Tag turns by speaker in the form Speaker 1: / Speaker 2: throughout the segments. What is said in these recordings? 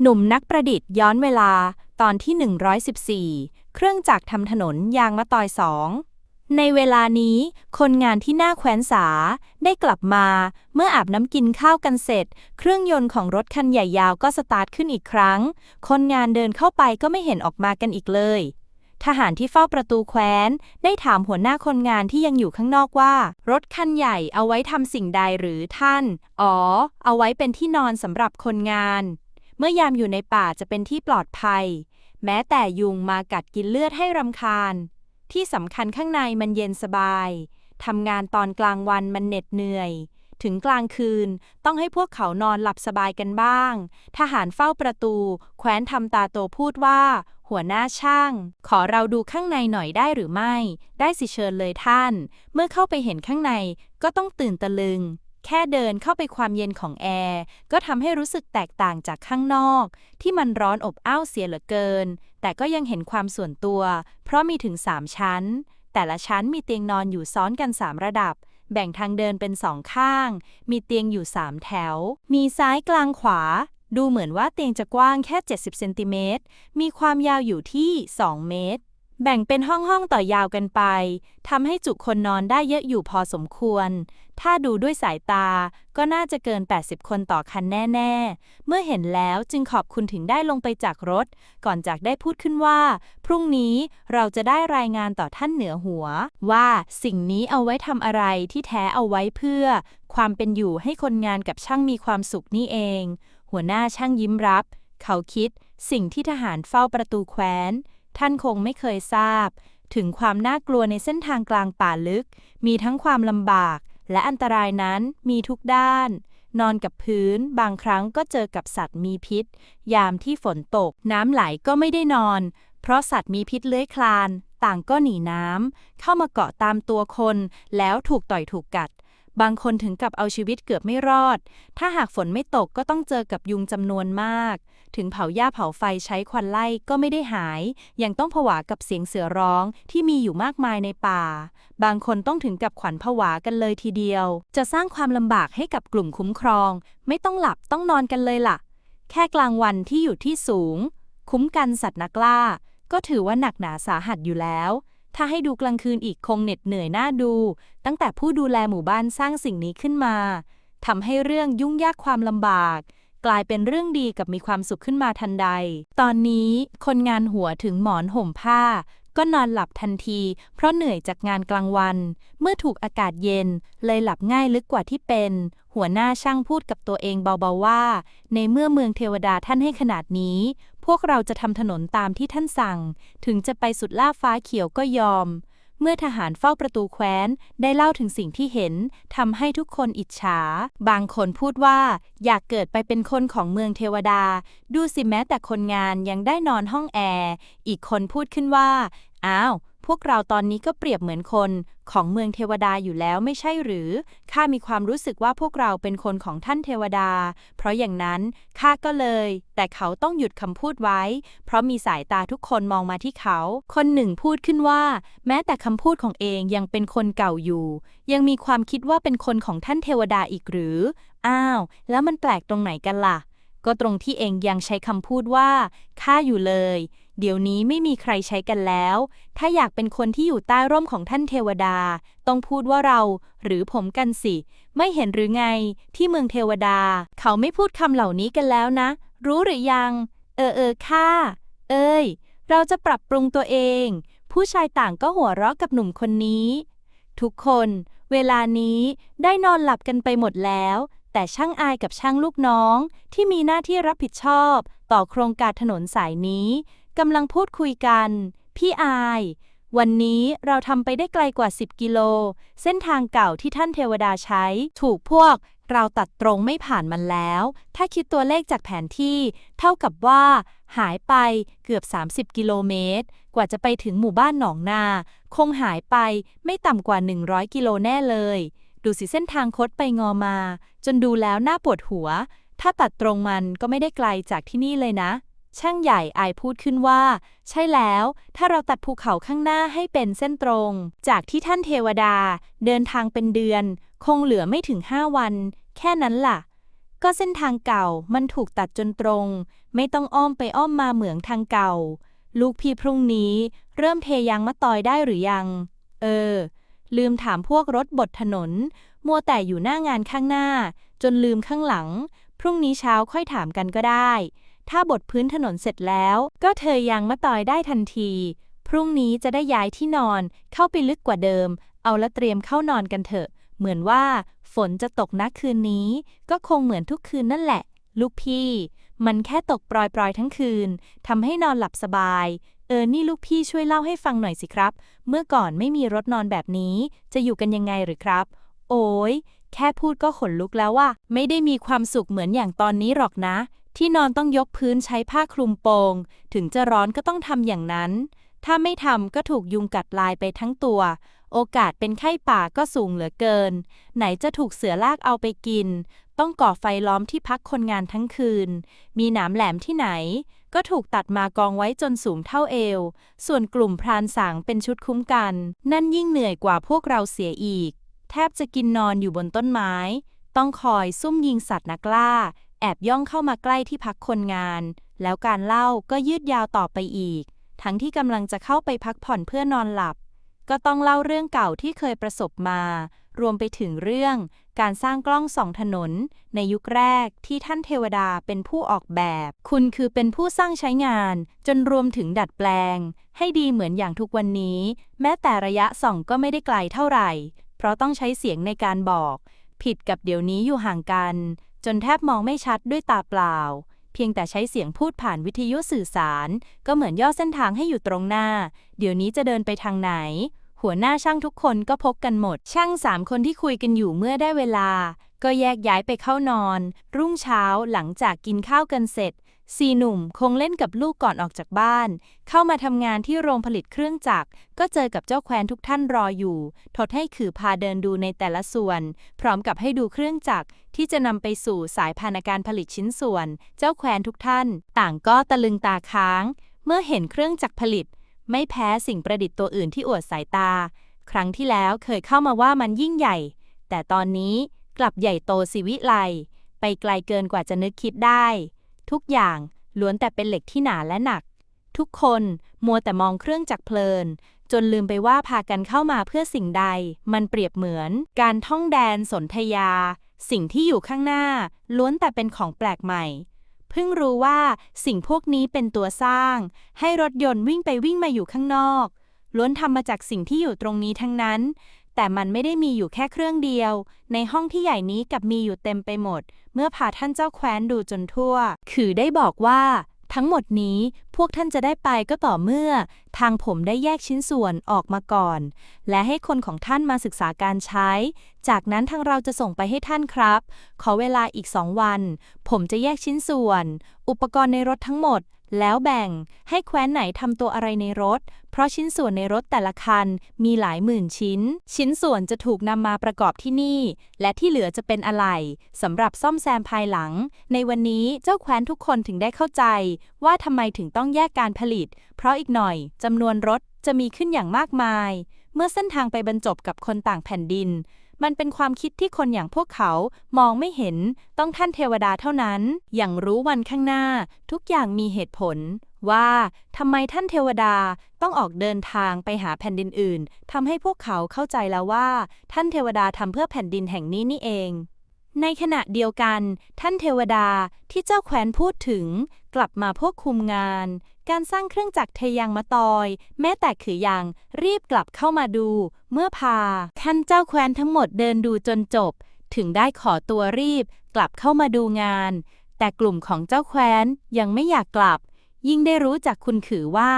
Speaker 1: หนุ่มนักประดิษฐ์ย้อนเวลาตอนที่ 114 เครื่องจักรทำถนนยางมะตอยสองในเวลานี้ คนงานที่หน้าแขวนสาได้กลับมา เมื่ออาบน้ำกินข้าวกันเสร็จ เครื่องยนต์ของรถคันใหญ่ยาวก็สตาร์ทขึ้นอีกครั้ง คนงานเดินเข้าไปก็ไม่เห็นออกมากันอีกเลย ทหารที่เฝ้าประตูแคว้น ได้ถามหัวหน้าคนงานที่ยังอยู่ข้างนอกว่า รถคันใหญ่เอาไว้ทำสิ่งใดหรือท่าน อ๋อ เอาไว้เป็นที่นอนสำหรับคนงาน มื่อยามอยู่ในป่าจะเป็นที่ปลอดภัย แม้แต่ยุงมากัดกินเลือดให้รำคาญ ที่สำคัญข้างในมันเย็นสบาย ทำงานตอนกลางวันมันเหน็ดเหนื่อย ถึงกลางคืนต้องให้พวกเขานอนหลับสบายกันบ้าง ทหารเฝ้าประตู แคว้นทำตาโตพูดว่า หัวหน้าช่าง ขอเราดูข้างในหน่อยได้หรือไม่ ได้สิเชิญเลยท่าน เมื่อเข้าไปเห็นข้างในก็ต้องตื่นตะลึง แค่เดินเข้าไปความเย็นของแอร์ ก็ทำให้รู้สึกแตกต่างจากข้างนอก ที่มันร้อนอบอ้าวเสียเหลือเกิน แต่ก็ยังเห็นความส่วนตัว เพราะมีถึง 3 ชั้น แต่ละชั้นมีเตียงนอนอยู่ซ้อนกัน 3 ระดับ แบ่งทางเดินเป็นสองข้าง มีเตียงอยู่ 3 แถว มีซ้ายกลางขวา ดูเหมือนว่าเตียงจะกว้างแค่ 70เซนติเมตรมีความยาวอยู่ที่ 2 เมตรแบ่งเป็นห้องห้องต่อยาวกันไป ทำให้จุคนนอนได้เยอะอยู่พอสมควร ถ้าดูด้วยสายตาก็น่าจะเกิน 80 คนต่อคันแน่ ๆ เมื่อเห็นแล้วจึงขอบคุณถึงได้ลงไปจากรถ ก่อนจากได้พูดขึ้นว่า พรุ่งนี้เราจะได้รายงานต่อท่านเหนือหัว ว่าสิ่งนี้เอาไว้ทำอะไรที่แท้เอาไว้เพื่อ ความเป็นอยู่ให้คนงานกับช่างมีความสุขนี่เอง หัวหน้าช่างยิ้มรับ เขาคิด สิ่งที่ทหารเฝ้าประตูแคว้น ท่านคงไม่เคยทราบ ถึงความน่ากลัวในเส้นทางกลางป่าลึก มีทั้งความลำบาก และอันตรายนั้นมีทุกด้าน นอนกับพื้น บางครั้งก็เจอกับสัตว์มีพิษ ยามที่ฝนตก น้ำไหลก็ไม่ได้นอน เพราะสัตว์มีพิษเลื้อยคลาน ต่างก็หนีน้ำเข้ามาเกาะตามตัวคน แล้วถูกต่อยถูกกัด บางคนถึงกับเอาชีวิตเกือบไม่รอด ถ้าหากฝนไม่ตกก็ต้องเจอกับยุงจำนวนมาก ถึงเผาหญ้าเผาไฟใช้ควันไล่ก็ไม่ได้หาย ยังต้องผวากับเสียงเสือร้องที่มีอยู่มากมายในป่า บางคนต้องถึงกับขวัญผวากันเลยทีเดียว จะสร้างความลำบากให้กับกลุ่มคุ้มครอง ไม่ต้องหลับต้องนอนกันเลยล่ะ แค่กลางวันที่อยู่ที่สูง คุ้มกันสัตว์นักล่า ก็ถือว่าหนักหนาสาหัสอยู่แล้ว ถ้าให้ดูกลางคืนอีกคงเหน็ดเหนื่อยน่าดู ตั้งแต่ผู้ดูแลหมู่บ้านสร้างสิ่งนี้ขึ้นมาทำให้เรื่องยุ่งยากความลำบากกลายเป็นเรื่องดีกับมีความสุขขึ้นมาทันใด ตอนนี้คนงานหัวถึงหมอนห่มผ้า ก็นอนหลับทันที เพราะเหนื่อยจากงานกลางวัน เมื่อถูกอากาศเย็น เลยหลับง่ายลึกกว่าที่เป็น หัวหน้าช่างพูดกับตัวเองเบาๆว่า ในเมื่อเมืองเทวดาท่านให้ขนาดนี้ พวกเราจะทำถนนตามที่ท่านสั่ง ถึงจะไปสุดล่าฟ้าเขียวก็ยอม เมื่อทหารเฝ้าประตูแคว้น ได้เล่าถึงสิ่งที่เห็นทำให้ทุกคนอิจฉา บางคนพูดว่าอยากเกิดไปเป็นคนของเมืองเทวดา ดูสิแม้แต่คนงานยังได้นอนห้องแอร์ อีกคนพูดขึ้นว่า อ้าว พวกเราตอนนี้ก็เปรียบเหมือนคนของเมืองเทวดาอยู่แล้วไม่ใช่หรือ ข้ามีความรู้สึกว่าพวกเราเป็นคนของท่านเทวดา เพราะอย่างนั้นข้าก็เลย แต่เขาต้องหยุดคำพูดไว้ เพราะมีสายตาทุกคนมองมาที่เขา คนหนึ่งพูดขึ้นว่า แม้แต่คำพูดของเองยังเป็นคนเก่าอยู่ ยังมีความคิดว่าเป็นคนของท่านเทวดาอีกหรือ อ้าว แล้วมันแปลกตรงไหนกันล่ะ ก็ตรงที่เองยังใช้คำพูดว่าข้าอยู่เลย เดี๋ยวนี้ไม่มีใครใช้กันแล้ว ถ้าอยากเป็นคนที่อยู่ใต้ร่มของท่านเทวดา ต้องพูดว่าเรา หรือผมกันสิ ไม่เห็นหรือไง ที่เมืองเทวดา เขาไม่พูดคำเหล่านี้กันแล้วนะ รู้หรือยัง เออเออค่ะ เอ้ย เราจะปรับปรุงตัวเอง ผู้ชายต่างก็หัวเราะกับหนุ่มคนนี้ ทุกคน เวลานี้ได้นอนหลับกันไปหมดแล้วแต่ช่างอายกับช่างลูกน้องที่มีหน้าที่รับผิดชอบ ต่อโครงการถนนสายนี้ กำลังพูดคุยกัน พี่อาย วันนี้เราทำไปได้ไกลกว่า 10 กิโล เส้นทางเก่าที่ท่านเทวดาใช้ ถูกพวก เราตัดตรงไม่ผ่านมันแล้ว ถ้าคิดตัวเลขจากแผนที่ เท่ากับว่า หายไปเกือบ 30 กิโลเมตร กว่าจะไปถึงหมู่บ้านหนองนา คงหายไปไม่ต่ำกว่า 100 กิโลแน่เลย ดูสิเส้นทางคดไปงอมา จนดูแล้วน่าปวดหัว ถ้าตัดตรงมันก็ไม่ได้ไกลจากที่นี่เลยนะ ช่างใหญ่อายพูดขึ้นว่า ใช่แล้ว ถ้าเราตัดภูเขาข้างหน้าให้เป็นเส้นตรง จากที่ท่านเทวดา เดินทางเป็นเดือน คงเหลือไม่ถึงห้าวัน แค่นั้นล่ะ ก็เส้นทางเก่ามันถูกตัดจนตรง ไม่ต้องอ้อมไปอ้อมมาเหมืองทางเก่า ลูกพี่พรุ่งนี้ เริ่มเทยางมะตอยได้หรือยัง เออ ลืมถามพวกรถบดถนน มัวแต่อยู่หน้างานข้างหน้า จนลืมข้างหลัง พรุ่งนี้เช้าค่อยถามกันก็ได้ ถ้าบดพื้นถนนเสร็จแล้ว ก็เทยางมะตอยได้ทันที พรุ่งนี้จะได้ย้ายที่นอนเข้าไปลึกกว่าเดิม เอาละเตรียมเข้านอนกันเถอะ เหมือนว่า ฝนจะตกนะคืนนี้ ก็คงเหมือนทุกคืนนั่นแหละ ลูกพี่ มันแค่ตกปรอยๆทั้งคืนทำให้นอนหลับสบาย เออนี่ลูกพี่ช่วยเล่าให้ฟังหน่อยสิครับ เมื่อก่อนไม่มีรถนอนแบบนี้ จะอยู่กันยังไงหรือครับ โอ้ยแค่พูดก็ขนลุกแล้วว่า ไม่ได้มีความสุขเหมือนอย่างตอนนี้หรอกนะ ที่นอนต้องยกพื้นใช้ผ้าคลุมโปง ถึงจะร้อนก็ต้องทำอย่างนั้น ถ้าไม่ทำก็ถูกยุงกัดลายไปทั้งตัว โอกาสเป็นไข้ป่าก็สูงเหลือเกิน ไหนจะถูกเสือลากเอาไปกิน ต้องก่อไฟล้อมที่พักคนงานทั้งคืน มีหนามแหลมที่ไหน ก็ถูกตัดมากองไว้จนสูงเท่าเอว ส่วนกลุ่มพรานสางเป็นชุดคุ้มกัน นั่นยิ่งเหนื่อยกว่าพวกเราเสียอีก แทบจะกินนอนอยู่บนต้นไม้ ต้องคอยซุ่มยิงสัตว์นักล่า แอบย่องเข้ามาใกล้ที่พักคนงาน แล้วการเล่าก็ยืดยาวต่อไปอีก ทั้งที่กำลังจะเข้าไปพักผ่อนเพื่อนอนหลับ ก็ต้องเล่าเรื่องเก่าที่เคยประสบมา รวมไปถึงเรื่องการสร้างกล้องสองถนน ในยุคแรกที่ท่านเทวดาเป็นผู้ออกแบบ คุณคือเป็นผู้สร้างใช้งาน จนรวมถึงดัดแปลง ให้ดีเหมือนอย่างทุกวันนี้ แม้แต่ระยะส่องก็ไม่ได้ไกลเท่าไหร่ เพราะต้องใช้เสียงในการบอก ผิดกับเดี๋ยวนี้อยู่ห่างกัน จนแทบมองไม่ชัดด้วยตาเปล่า เพียงแต่ใช้เสียงพูดผ่านวิทยุสื่อสาร ก็เหมือนย่อเส้นทางให้อยู่ตรงหน้า เดี๋ยวนี้จะเดินไปทางไหน หัวหน้าช่างทุกคนก็พกกันหมด ช่างสามคนที่คุยกันอยู่เมื่อได้เวลา ก็แยกย้ายไปเข้านอน รุ่งเช้าหลังจากกินข้าวกันเสร็จ สี่หนุ่มคงเล่นกับลูกก่อนออกจากบ้าน เข้ามาทำงานที่โรงผลิตเครื่องจักร ก็เจอกับเจ้าแคว้นทุกท่านรออยู่ ทดให้ขือพาเดินดูในแต่ละส่วน พร้อมกับให้ดูเครื่องจักรที่จะนำไปสู่สายพานการผลิตชิ้นส่วน เจ้าแคว้นทุกท่าน ต่างก็ตะลึงตาค้าง เมื่อเห็นเครื่องจักรผลิต ไม่แพ้สิ่งประดิษฐ์ตัวอื่นที่อวดสายตา ครั้งที่แล้วเคยเข้ามาว่ามันยิ่งใหญ่ แต่ตอนนี้กลับใหญ่โตสิวิไลไปไกลเกินกว่าจะนึกคิดได้ ทุกอย่างล้วนแต่เป็นเหล็กที่หนาและหนัก ทุกคนมัวแต่มองเครื่องจักรเพลิน จนลืมไปว่าพากันเข้ามาเพื่อสิ่งใด มันเปรียบเหมือน การท่องแดนสนธยา สิ่งที่อยู่ข้างหน้า ล้วนแต่เป็นของแปลกใหม่ เพิ่งรู้ว่าสิ่งพวกนี้เป็นตัวสร้าง ให้รถยนต์วิ่งไปวิ่งมาอยู่ข้างนอกล้วนทำมาจากสิ่งที่อยู่ตรงนี้ทั้งนั้น แต่มันไม่ได้มีอยู่แค่เครื่องเดียว ในห้องที่ใหญ่นี้กับมีอยู่เต็มไปหมด เมื่อพาท่านเจ้าแคว้นดูจนทั่ว คือได้บอกว่า ทั้งหมดนี้พวกท่านจะได้ไปก็ต่อเมื่อ ทางผมได้แยกชิ้นส่วนออกมาก่อน และให้คนของท่านมาศึกษาการใช้ จากนั้นทางเราจะส่งไปให้ท่านครับ ขอเวลาอีกสองวัน ผมจะแยกชิ้นส่วน อุปกรณ์ในรถทั้งหมด แล้วแบ่งให้แคว้นไหนทำตัวอะไรในรถ เพราะชิ้นส่วนในรถแต่ละคันมีหลายหมื่นชิ้น ชิ้นส่วนจะถูกนำมาประกอบที่นี่ และที่เหลือจะเป็นอะไหล่สำหรับซ่อมแซมภายหลัง ในวันนี้เจ้าแคว้นทุกคนถึงได้เข้าใจ ว่าทำไมถึงต้องแยกการผลิต เพราะอีกหน่อยจำนวนรถจะมีขึ้นอย่างมากมาย เมื่อเส้นทางไปบรรจบกับคนต่างแผ่นดิน มันเป็นความคิดที่คนอย่างพวกเขามองไม่เห็น ต้องท่านเทวดาเท่านั้น อย่างรู้วันข้างหน้า ทุกอย่างมีเหตุผล ว่าทำไมท่านเทวดาต้องออกเดินทางไปหาแผ่นดินอื่นทำให้พวกเขาเข้าใจแล้วว่า ท่านเทวดาทำเพื่อแผ่นดินแห่งนี้นี่เอง ในขณะเดียวกัน ท่านเทวดาที่เจ้าแคว้นพูดถึง กลับมาพวกคุมงาน การสร้างเครื่องจักรเทยางมะตอย แม้แต่ขือยางรีบกลับเข้ามาดู เมื่อพาท่านเจ้าแคว้นทั้งหมดเดินดูจนจบ ถึงได้ขอตัวรีบ กลับเข้ามาดูงาน แต่กลุ่มของเจ้าแคว้นยังไม่อยากกลับ ยิ่งได้รู้จากคุณขือว่า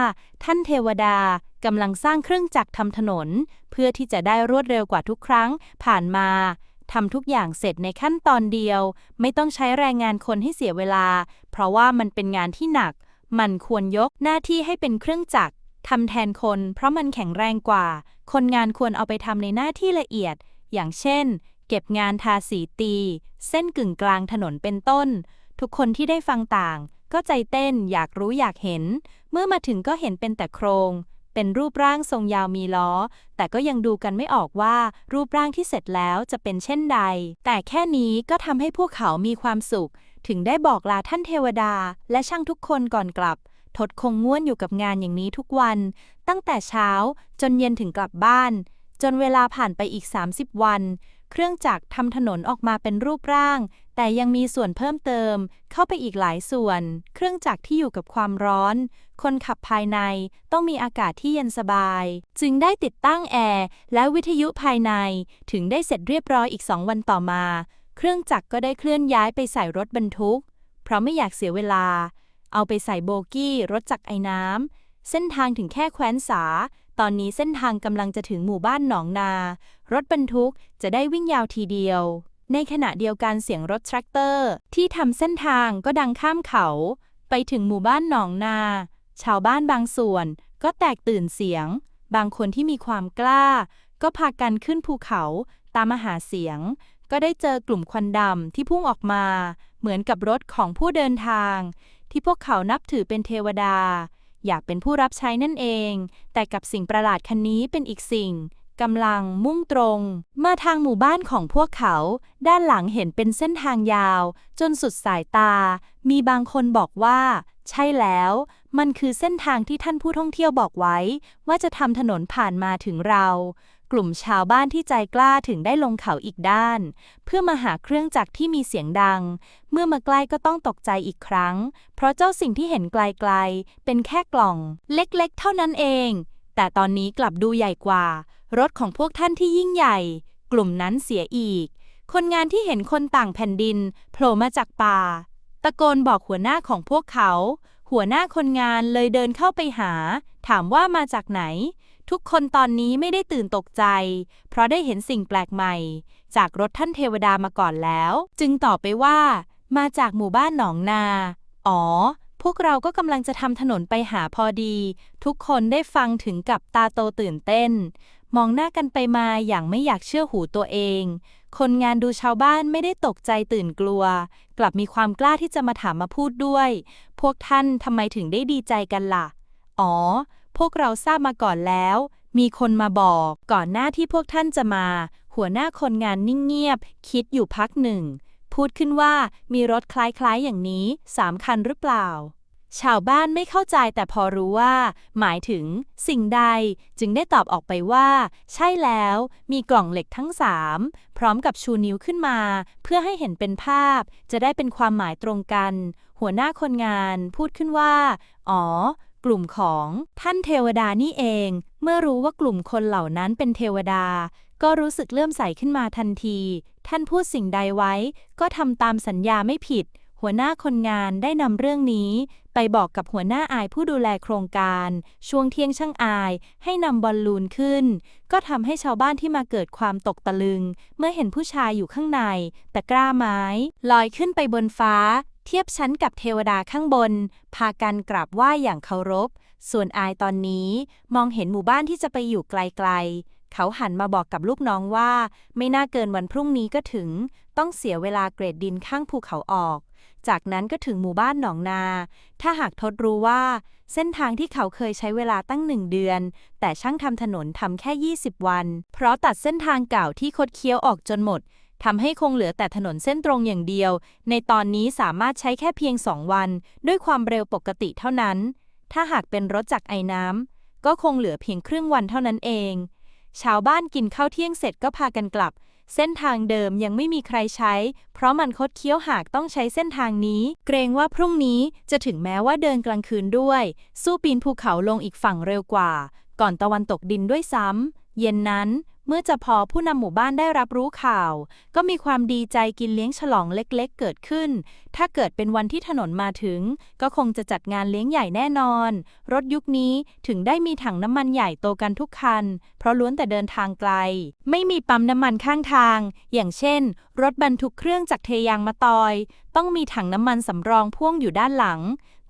Speaker 1: ท่านเทวดากำลังสร้างเครื่องจักรทำถนน เพื่อที่จะได้รวดเร็วกว่าทุกครั้งผ่านมา ทำทุกอย่างเสร็จในขั้นตอนเดียว ไม่ต้องใช้แรงงานคนให้เสียเวลา เพราะว่ามันเป็นงานที่หนัก มันควรยกหน้าที่ให้เป็นเครื่องจักรทำแทนคน เพราะมันแข็งแรงกว่า คนงานควรเอาไปทำในหน้าที่ละเอียด อย่างเช่น เก็บงานทาสีตี เส้นกึ่งกลางถนนเป็นต้น ทุกคนที่ได้ฟังต่าง ก็ใจเต้นอยากรู้อยากเห็น เมื่อมาถึงก็เห็นเป็นแต่โครง เป็นรูปร่างทรงยาวมีล้อ แต่ก็ยังดูกันไม่ออกว่ารูปร่างที่เสร็จแล้วจะเป็นเช่นใด แต่แค่นี้ก็ทำให้พวกเขามีความสุข ถึงได้บอกลาท่านเทวดา และช่างทุกคนก่อนกลับ ทดคงง่วนอยู่กับงานอย่างนี้ทุกวัน ตั้งแต่เช้าจนเย็นถึงกลับบ้าน จนเวลาผ่านไปอีก 30 วัน เครื่องจักรทำถนนออกมาเป็นรูปร่าง แต่ยังมีส่วนเพิ่มเติมเข้าไปอีกหลายส่วน เครื่องจักรที่อยู่กับความร้อน คนขับภายในต้องมีอากาศที่เย็นสบาย จึงได้ติดตั้งแอร์และวิทยุภายใน ถึงได้เสร็จเรียบร้อยอีกสองวันต่อมา เครื่องจักรก็ได้เคลื่อนย้ายไปใส่รถบรรทุก เพราะไม่อยากเสียเวลา เอาไปใส่โบกี้รถจักรไอ้น้ำเส้นทางถึงแค่แคว้นสาตอนนี้เส้นทางกำลังจะถึงหมู่บ้านหนองนา รถบรรทุกจะได้วิ่งยาวทีเดียว ในขณะเดียวกันเสียงรถแทรกเตอร์ ที่ทำเส้นทางก็ดังข้ามเขา ไปถึงหมู่บ้านหนองนา ชาวบ้านบางส่วนก็แตกตื่นเสียง บางคนที่มีความกล้า ก็พากันขึ้นภูเขาตามมาหาเสียง ก็ได้เจอกลุ่มควันดำที่พุ่งออกมา เหมือนกับรถของผู้เดินทาง ที่พวกเขานับถือเป็นเทวดา อยากเป็นผู้รับใช้นั่นเอง แต่กับสิ่งประหลาดคันนี้เป็นอีกสิ่ง กำลังมุ่งตรง มาทางหมู่บ้านของพวกเขา ด้านหลังเห็นเป็นเส้นทางยาว จนสุดสายตา มีบางคนบอกว่า ใช่แล้ว มันคือเส้นทางที่ท่านผู้ท่องเที่ยวบอกไว้ ว่าจะทำถนนผ่านมาถึงเรา กลุ่มชาวบ้านที่ใจกล้าถึงได้ลงเขาอีกด้าน เพื่อมาหาเครื่องจักรที่มีเสียงดัง เมื่อมาใกล้ก็ต้องตกใจอีกครั้ง เพราะเจ้าสิ่งที่เห็นไกลๆ เป็นแค่กล่อง เล็กๆ เท่านั้นเอง แต่ตอนนี้กลับดูใหญ่กว่า รถของพวกท่านที่ยิ่งใหญ่ กลุ่มนั้นเสียอีก คนงานที่เห็นคนต่างแผ่นดินโผล่มาจากป่า ตะโกนบอกหัวหน้าของพวกเขา หัวหน้าคนงานเลยเดินเข้าไปหา ถามว่ามาจากไหน ทุกคนตอนนี้ไม่ได้ตื่นตกใจ เพราะได้เห็นสิ่งแปลกใหม่ จากรถท่านเทวดามาก่อนแล้ว จึงตอบไปว่า มาจากหมู่บ้านหนองนา อ๋อพวกเราก็กำลังจะทำถนนไปหาพอดี ทุกคนได้ฟังถึงกับตาโตตื่นเต้น มองหน้ากันไปมาอย่างไม่อยากเชื่อหูตัวเอง คนงานดูชาวบ้านไม่ได้ตกใจตื่นกลัว กลับมีความกล้าที่จะมาถามมาพูดด้วย พวกท่านทำไมถึงได้ดีใจกันล่ะ อ๋อ พวกเราทราบมาก่อนแล้ว มีคนมาบอก ก่อนหน้าที่พวกท่านจะมา หัวหน้าคนงานนิ่งเงียบ คิดอยู่พักหนึ่ง พูดขึ้นว่ามีรถคล้ายๆอย่างนี้สามคันหรือเปล่า ชาวบ้านไม่เข้าใจแต่พอรู้ว่า หมายถึงสิ่งใดจึงได้ตอบออกไปว่า ใช่แล้ว มีกล่องเหล็กทั้งสามพร้อมกับชูนิ้วขึ้นมา เพื่อให้เห็นเป็นภาพ จะได้เป็นความหมายตรงกัน หัวหน้าคนงานพูดขึ้นว่า อ๋อ กลุ่มของท่านเทวดานี่เอง เมื่อรู้ว่ากลุ่มคนเหล่านั้นเป็นเทวดา ก็รู้สึกเลื่อมใสขึ้นมาทันที ท่านพูดสิ่งใดไว้ ก็ทำตามสัญญาไม่ผิด หัวหน้าคนงานได้นำเรื่องนี้ ไปบอกกับหัวหน้าอายผู้ดูแลโครงการ ช่วงเที่ยงช่างอายให้นำบอลลูนขึ้น ก็ทำให้ชาวบ้านที่มาเกิดความตกตะลึง เมื่อเห็นผู้ชายอยู่ข้างใน แต่กล้าไม้ ลอยขึ้นไปบนฟ้า เทียบชั้นกับเทวดาข้างบน พากันกราบไหว้อย่างเคารพ ส่วนอายตอนนี้มองเห็นหมู่บ้านที่จะไปอยู่ไกลๆเขาหันมาบอกกับลูกน้องว่า ไม่น่าเกินวันพรุ่งนี้ก็ถึง ต้องเสียเวลาเกรดดินข้างภูเขาออก จากนั้นก็ถึงหมู่บ้านหนองนา ถ้าหากทดรู้ว่า เส้นทางที่เขาเคยใช้เวลาตั้งหนึ่งเดือน แต่ช่างทำถนนทำแค่ 20 วัน เพราะตัดเส้นทางเก่าที่คดเคี้ยวออกจนหมดทำให้คงเหลือแต่ถนนเส้นตรงอย่างเดียว ในตอนนี้สามารถใช้แค่เพียง2วัน ด้วยความเร็วปกติเท่านั้น ถ้าหากเป็นรถจักรไอน้ำก็คงเหลือเพียงครึ่งวันเท่านั้นเอง ชาวบ้านกินข้าวเที่ยงเสร็จก็พากันกลับ เส้นทางเดิมยังไม่มีใครใช้ เพราะมันคดเคี้ยวหากต้องใช้เส้นทางนี้ เกรงว่าพรุ่งนี้จะถึงแม้ว่าเดินกลางคืนด้วย สู้ปีนภูเขาลงอีกฝั่งเร็วกว่า ก่อนตะวันตกดินด้วยซ้ำเย็นนั้น เมื่อจะพอผู้นำหมู่บ้านได้รับรู้ข่าว ก็มีความดีใจกินเลี้ยงฉลองเล็กๆ เกิดขึ้น ถ้าเกิดเป็นวันที่ถนนมาถึง ก็คงจะจัดงานเลี้ยงใหญ่แน่นอน รถยุคนี้ถึงได้มีถังน้ำมันใหญ่โตกันทุกคัน เพราะล้วนแต่เดินทางไกล ไม่มีปั๊มน้ำมันข้างทาง อย่างเช่น รถบรรทุกเครื่องจากเทยางมาตอย ต้องมีถังน้ำมันสำรองพ่วงอยู่ด้านหลัง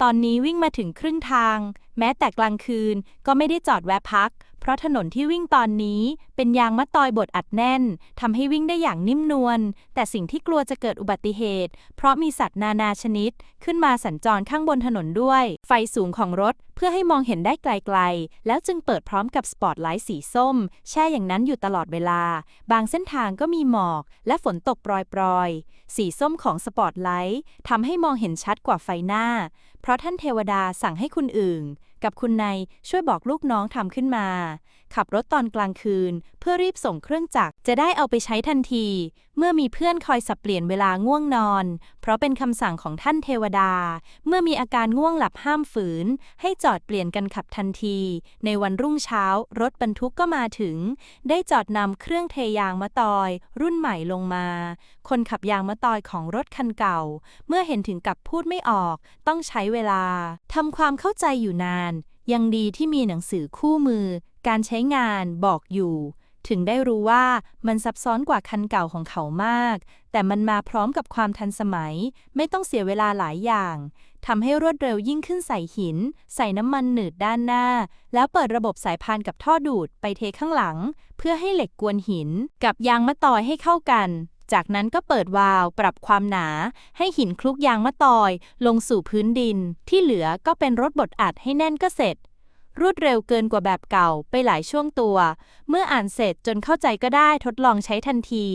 Speaker 1: ตอนนี้วิ่งมาถึงครึ่งทาง แม้แต่กลางคืนก็ไม่ได้จอดแวะพัก เพราะถนนที่วิ่งตอนนี้เป็นยางมะตอยบดอัดแน่นทำให้วิ่งได้อย่างนิ่มนวล แต่สิ่งที่กลัวจะเกิดอุบัติเหตุ เพราะมีสัตว์นานาชนิด ขึ้นมาสัญจรข้างบนถนนด้วย ไฟสูงของรถเพื่อให้มองเห็นได้ไกลๆ แล้วจึงเปิดพร้อมกับสปอตไลท์สีส้ม แช่อย่างนั้นอยู่ตลอดเวลา บางเส้นทางก็มีหมอก และฝนตกโปรยๆ สีส้มของสปอตไลท์ทำให้มองเห็นชัดกว่าไฟหน้า เพราะท่านเทวดาสั่งให้คุณอื่น กับคุณนายช่วยบอกลูกน้องทำขึ้นมา ขับรถตอนกลางคืน เพื่อรีบส่งเครื่องจักรจะได้เอาไปใช้ทันที เมื่อมีเพื่อนคอยสับเปลี่ยนเวลาง่วงนอน เพราะเป็นคำสั่งของท่านเทวดา เมื่อมีอาการง่วงหลับห้ามฝืน ให้จอดเปลี่ยนกันขับทันที ในวันรุ่งเช้า รถบรรทุกก็มาถึง ได้จอดนำเครื่องเทยางมะตอย รุ่นใหม่ลงมา คนขับยางมะตอยของรถคันเก่า เมื่อเห็นถึงกับพูดไม่ออก ต้องใช้เวลาทำความเข้าใจอยู่นาน ยังดีที่มีหนังสือคู่มือ การใช้งานบอกอยู่ ถึงได้รู้ว่ามันซับซ้อนกว่าคันเก่าของเขามาก แต่มันมาพร้อมกับความทันสมัย ไม่ต้องเสียเวลาหลายอย่างทำให้รวดเร็วยิ่งขึ้นใส่หิน ใส่น้ำมันหนืดด้านหน้า แล้วเปิดระบบสายพานกับท่อดูดไปเทข้างหลัง เพื่อให้เหล็กกวนหิน กับยางมะตอยให้เข้ากัน จากนั้นก็เปิดวาล์วปรับความหนา ให้หินคลุกยางมะตอย ลงสู่พื้นดิน ที่เหลือก็เป็นรถบดอัดให้แน่นก็เสร็จ รวดเร็วเกินกว่าแบบเก่าไปหลายช่วงตัว เมื่ออ่านเสร็จจนเข้าใจก็ได้ทดลองใช้ทันที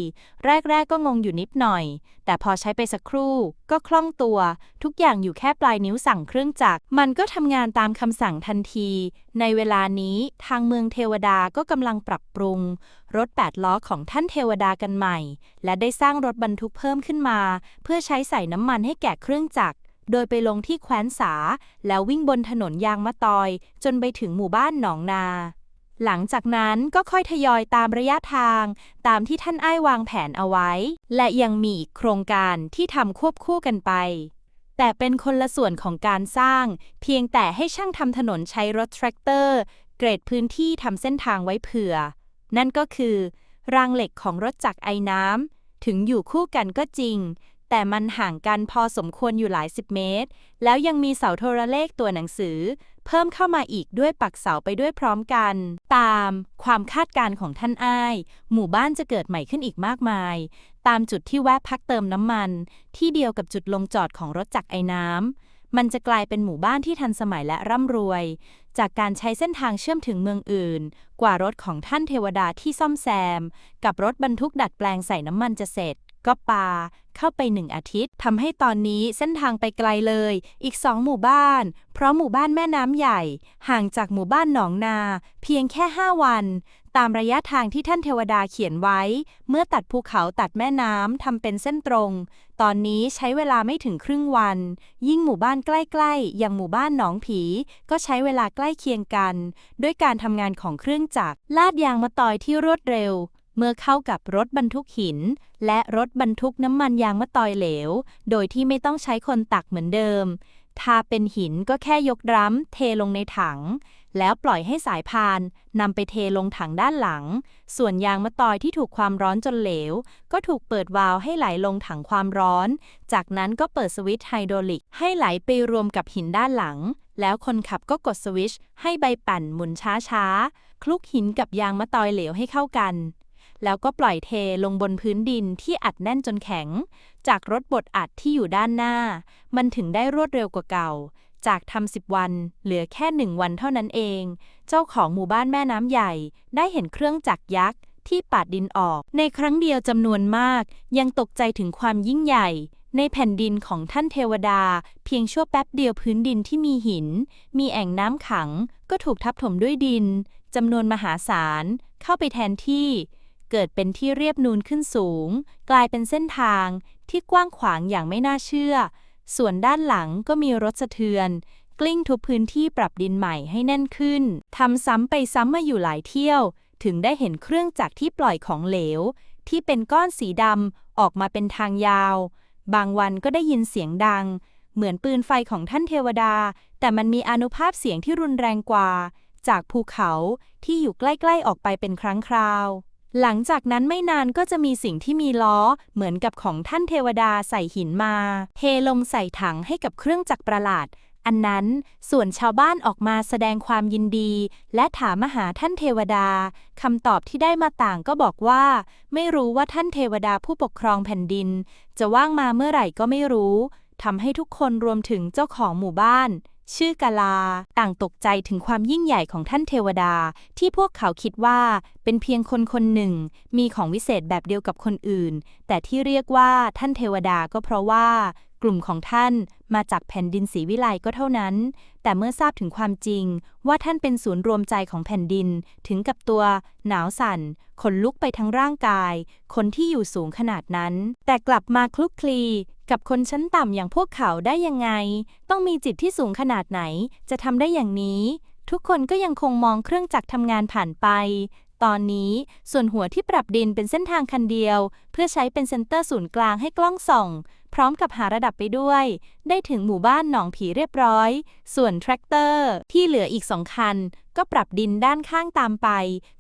Speaker 1: แรกๆก็งงอยู่นิดหน่อย แต่พอใช้ไปสักครู่ ก็คล่องตัว ทุกอย่างอยู่แค่ปลายนิ้วสั่งเครื่องจักร มันก็ทำงานตามคำสั่งทันที ในเวลานี้ทางเมืองเทวดาก็กำลังปรับปรุง รถ 8 ล้อของท่านเทวดากันใหม่ และได้สร้างรถบรรทุกเพิ่มขึ้นมา เพื่อใช้ใส่น้ำมันให้แก่เครื่องจักร โดยไปลงที่แคว้นสา แล้ววิ่งบนถนนยางมะตอย จนไปถึงหมู่บ้านหนองนา หลังจากนั้นก็ค่อยทยอยตามระยะทาง ตามที่ท่านอ้ายวางแผนเอาไว้ และยังมีอีกโครงการที่ทำควบคู่กันไป แต่เป็นคนละส่วนของการสร้าง เพียงแต่ให้ช่างทำถนนใช้รถแทรกเตอร์ เกรดพื้นที่ทำเส้นทางไว้เผื่อ นั่นก็คือ รางเหล็กของรถจักรไอน้ำถึงอยู่คู่กันก็จริง แต่มันห่างกันพอสมควรอยู่หลายสิบเมตร แล้วยังมีเสาโทรเลขตัวหนังสือ เพิ่มเข้ามาอีกด้วยปักเสาไปด้วยพร้อมกัน ตามความคาดการณ์ของท่านอ้าย หมู่บ้านจะเกิดใหม่ขึ้นอีกมากมาย ตามจุดที่แวะพักเติมน้ำมัน ที่เดียวกับจุดลงจอดของรถจักรไอ้น้ำมันจะกลายเป็นหมู่บ้านที่ทันสมัยและร่ำรวย จากการใช้เส้นทางเชื่อมถึงเมืองอื่น กว่ารถของท่านเทวดาที่ซ่อมแซม กับรถบรรทุกดัดแปลงใส่น้ำมันจะเสร็จ ก็ปาเข้าไปหนึ่งอาทิตย์ทำให้ตอนนี้เส้นทางไปไกลเลย อีกสองหมู่บ้าน เพราะหมู่บ้านแม่น้ำใหญ่ ห่างจากหมู่บ้านหนองนา เพียงแค่ 5 วัน ตามระยะทางที่ท่านเทวดาเขียนไว้ เมื่อตัดภูเขาตัดแม่น้ำทำเป็นเส้นตรง ตอนนี้ใช้เวลาไม่ถึงครึ่งวัน ยิ่งหมู่บ้านใกล้ๆ อย่างหมู่บ้านหนองผี ก็ใช้เวลาใกล้เคียงกัน ด้วยการทำงานของเครื่องจักรลาดยางมะตอยที่รวดเร็ว เมื่อเข้ากับรถบรรทุกหิน และรถบรรทุกน้ำมันยางมะตอยเหลว โดยที่ไม่ต้องใช้คนตักเหมือนเดิม ถ้าเป็นหินก็แค่ยกดรัมเทลงในถัง แล้วปล่อยให้สายพานนำไปเทลงถังด้านหลัง ส่วนยางมะตอยที่ถูกความร้อนจนเหลว ก็ถูกเปิดวาล์วให้ไหลลงถังความร้อน จากนั้นก็เปิดสวิตช์ไฮดรอลิกให้ไหลไปรวมกับหินด้านหลังแล้วคนขับก็กดสวิตช์ให้ใบปั่นหมุนช้าๆ คลุกหินกับยางมะตอยเหลวให้เข้ากัน แล้วก็ปล่อยเทลงบนพื้นดินที่อัดแน่นจนแข็ง จากรถบดอัดที่อยู่ด้านหน้า มันถึงได้รวดเร็วกว่าเก่า จากทำสิบวันเหลือแค่หนึ่งวันเท่านั้นเอง เจ้าของหมู่บ้านแม่น้ำใหญ่ ได้เห็นเครื่องจักรยักษ์ที่ปาดดินออก ในครั้งเดียวจำนวนมาก ยังตกใจถึงความยิ่งใหญ่ ในแผ่นดินของท่านเทวดา เพียงชั่วแป๊บเดียวพื้นดินที่มีหิน มีแอ่งน้ำขัง ก็ถูกทับถมด้วยดินจำนวนมหาศาลเข้าไปแทนที่ เกิดเป็นที่เรียบนูนขึ้นสูง กลายเป็นเส้นทางที่กว้างขวางอย่างไม่น่าเชื่อ ส่วนด้านหลังก็มีรถสะเทือน กลิ้งทุบพื้นที่ปรับดินใหม่ให้แน่นขึ้นทำซ้ำไปซ้ำมาอยู่หลายเที่ยว ถึงได้เห็นเครื่องจักรที่ปล่อยของเหลว ที่เป็นก้อนสีดำออกมาเป็นทางยาว บางวันก็ได้ยินเสียงดัง เหมือนปืนไฟของท่านเทวดา แต่มันมีอนุภาพเสียงที่รุนแรงกว่า จากภูเขาที่อยู่ใกล้ ๆ ออกไปเป็นครั้งคราว หลังจากนั้นไม่นานก็จะมีสิ่งที่มีล้อ เหมือนกับของท่านเทวดาใส่หินมา เทลงใส่ถังให้กับเครื่องจักรประหลาด อันนั้นส่วนชาวบ้านออกมาแสดงความยินดี และถามมาหาท่านเทวดาคำตอบที่ได้มาต่างก็บอกว่า ไม่รู้ว่าท่านเทวดาผู้ปกครองแผ่นดิน จะว่างมาเมื่อไหร่ก็ไม่รู้ทำให้ทุกคนรวมถึงเจ้าของหมู่บ้าน ชื่อกาลา ต่างตกใจถึงความยิ่งใหญ่ของท่านเทวดา ที่พวกเขาคิดว่าเป็นเพียงคนคนหนึ่ง มีของวิเศษแบบเดียวกับคนอื่น แต่ที่เรียกว่าท่านเทวดาก็เพราะว่า กลุ่มของท่านมาจากแผ่นดินศรีวิไลก็เท่านั้น แต่เมื่อทราบถึงความจริง ว่าท่านเป็นศูนย์รวมใจของแผ่นดิน ถึงกับตัว หนาวสั่น ขนลุกไปทั้งร่างกาย คนที่อยู่สูงขนาดนั้น แต่กลับมาคลุกคลีกับคนชั้นต่ำอย่างพวกเขาได้ยังไง ต้องมีจิตที่สูงขนาดไหน จะทำได้อย่างนี้ ทุกคนก็ยังคงมองเครื่องจักรทำงานผ่านไป ตอนนี้ส่วนหัวที่ปรับดินเป็นเส้นทางคันเดียว เพื่อใช้เป็นเซ็นเตอร์ศูนย์กลางให้กล้องส่อง พร้อมกับหาระดับไปด้วย ได้ถึงหมู่บ้านหนองผีเรียบร้อย ส่วนแทรกเตอร์ ที่เหลืออีกสองคัน ก็ปรับดินด้านข้างตามไป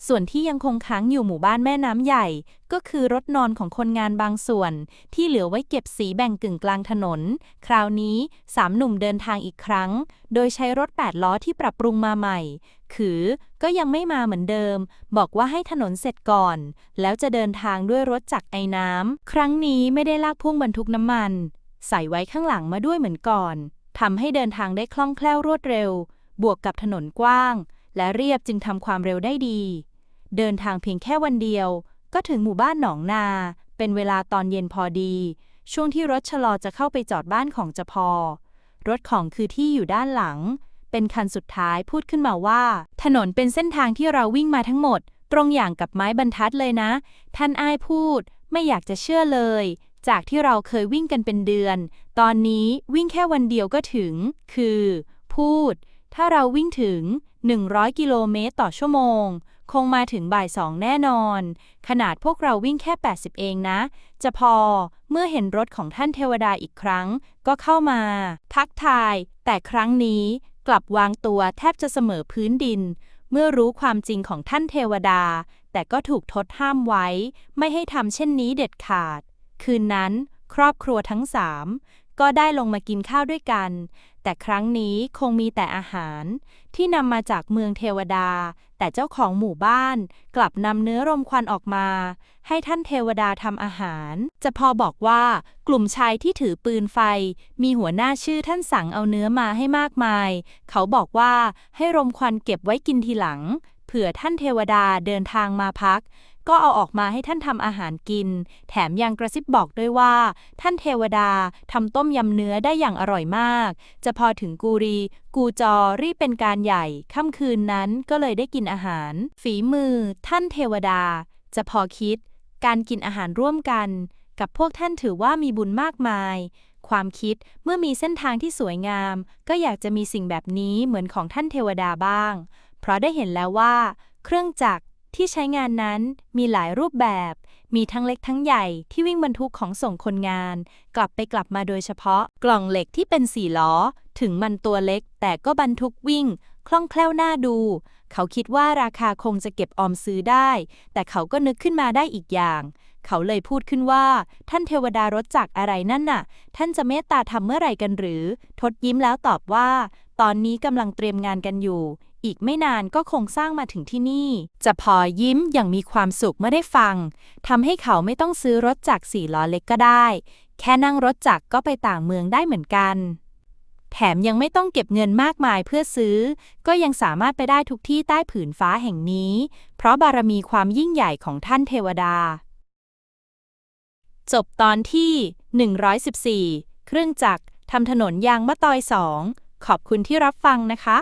Speaker 1: ส่วนที่ยังคงค้างอยู่หมู่บ้านแม่น้ำใหญ่ ก็คือรถนอนของคนงานบางส่วน ที่เหลือไว้เก็บสีแบ่งกึ่งกลางถนน คราวนี้สามหนุ่มเดินทางอีกครั้ง โดยใช้รถแปดล้อที่ปรับปรุงมาใหม่ คือ ก็ยังไม่มาเหมือนเดิม บอกว่าให้ถนนเสร็จก่อน แล้วจะเดินทางด้วยรถจักรไอ้น้ำ ครั้งนี้ไม่ได้ลากพ่วงบรรทุกน้ำมัน ใส่ไว้ข้างหลังมาด้วยเหมือนก่อนทำให้เดินทางได้คล่องแคล่วรวดเร็ว บวกกับถนนกว้าง และเรียบจึงทำความเร็วได้ดี เดินทางเพียงแค่วันเดียว ก็ถึงหมู่บ้านหนองนา เป็นเวลาตอนเย็นพอดี ช่วงที่รถชะลอจะเข้าไปจอดบ้านของจะพอรถของคือที่อยู่ด้านหลัง เป็นคันสุดท้ายพูดขึ้นมาว่า ถนนเป็นเส้นทางที่เราวิ่งมาทั้งหมด ตรงอย่างกับไม้บรรทัดเลยนะ ท่านอ้ายพูด ไม่อยากจะเชื่อเลย จากที่เราเคยวิ่งกันเป็นเดือน ตอนนี้วิ่งแค่วันเดียวก็ถึง คือ พูด ถ้าเราวิ่งถึง 100 กิโลเมตรต่อชั่วโมง คงมาถึงบ่ายสองแน่นอน ขนาดพวกเราวิ่งแค่ 80 เองนะ จะพอเมื่อเห็นรถของท่านเทวดาอีกครั้ง ก็เข้ามา ทักทาย แต่ครั้งนี้ กลับวางตัวแทบจะเสมอพื้นดิน เมื่อรู้ความจริงของท่านเทวดา แต่ก็ถูกทดห้ามไว้ ไม่ให้ทำเช่นนี้เด็ดขาด คืนนั้น ครอบครัวทั้งสามก็ได้ลงมากินข้าวด้วยกัน แต่ครั้งนี้คงมีแต่อาหาร ที่นำมาจากเมืองเทวดา แต่เจ้าของหมู่บ้านกลับนำเนื้อรมควันออกมา ให้ท่านเทวดาทำอาหาร จะพอบอกว่ากลุ่มชายที่ถือปืนไฟ มีหัวหน้าชื่อท่านสั่งเอาเนื้อมาให้มากมาย เขาบอกว่าให้รมควันเก็บไว้กินทีหลัง เผื่อท่านเทวดาเดินทางมาพัก ก็เอาออกมาให้ท่านทำอาหารกิน แถมยังกระซิบบอกด้วยว่า ท่านเทวดาทำต้มยำเนื้อได้อย่างอร่อยมาก จะพอถึงกูรี กูจอรีบเป็นการใหญ่ค่ำคืนนั้นก็เลยได้กินอาหาร ฝีมือ ท่านเทวดา จะพอคิด การกินอาหารร่วมกัน กับพวกท่านถือว่ามีบุญมากมายความคิดเมื่อมีเส้นทางที่สวยงาม ก็อยากจะมีสิ่งแบบนี้เหมือนของท่านเทวดาบ้าง เพราะได้เห็นแล้วว่า เครื่องจักร ที่ใช้งานนั้นมีหลายรูปแบบ มีทั้งเล็กทั้งใหญ่ที่วิ่งบรรทุกของส่งคนงาน กลับไปกลับมาโดยเฉพาะ กล่องเหล็กที่เป็นสี่ล้อ ถึงมันตัวเล็ก แต่ก็บรรทุกวิ่ง คล่องแคล่วน่าดู เขาคิดว่าราคาคงจะเก็บออมซื้อได้ แต่เขาก็นึกขึ้นมาได้อีกอย่าง เขาเลยพูดขึ้นว่า ท่านเทวดารถจักอะไรนั่นน่ะ ท่านจะเมตตาทำเมื่อไหร่กันหรือ ทดยิ้มแล้วตอบว่า ตอนนี้กำลังเตรียมงานกันอยู่ อีกไม่นานก็คงสร้างมาถึงที่นี่ จะพอยิ้มอย่างมีความสุขเมื่อได้ฟังทำให้เขาไม่ต้องซื้อรถจักรสี่ล้อเล็กก็ได้ แค่นั่งรถจักรก็ไปต่างเมืองได้เหมือนกัน แถมยังไม่ต้องเก็บเงินมากมายเพื่อซื้อ ก็ยังสามารถไปได้ทุกที่ใต้ผืนฟ้าแห่งนี้ เพราะบารมีความยิ่งใหญ่ของท่านเทวดา จบตอนที่ 114 เครื่องจักรทำถนนยางมะตอยสองขอบคุณที่รับฟังนะคะ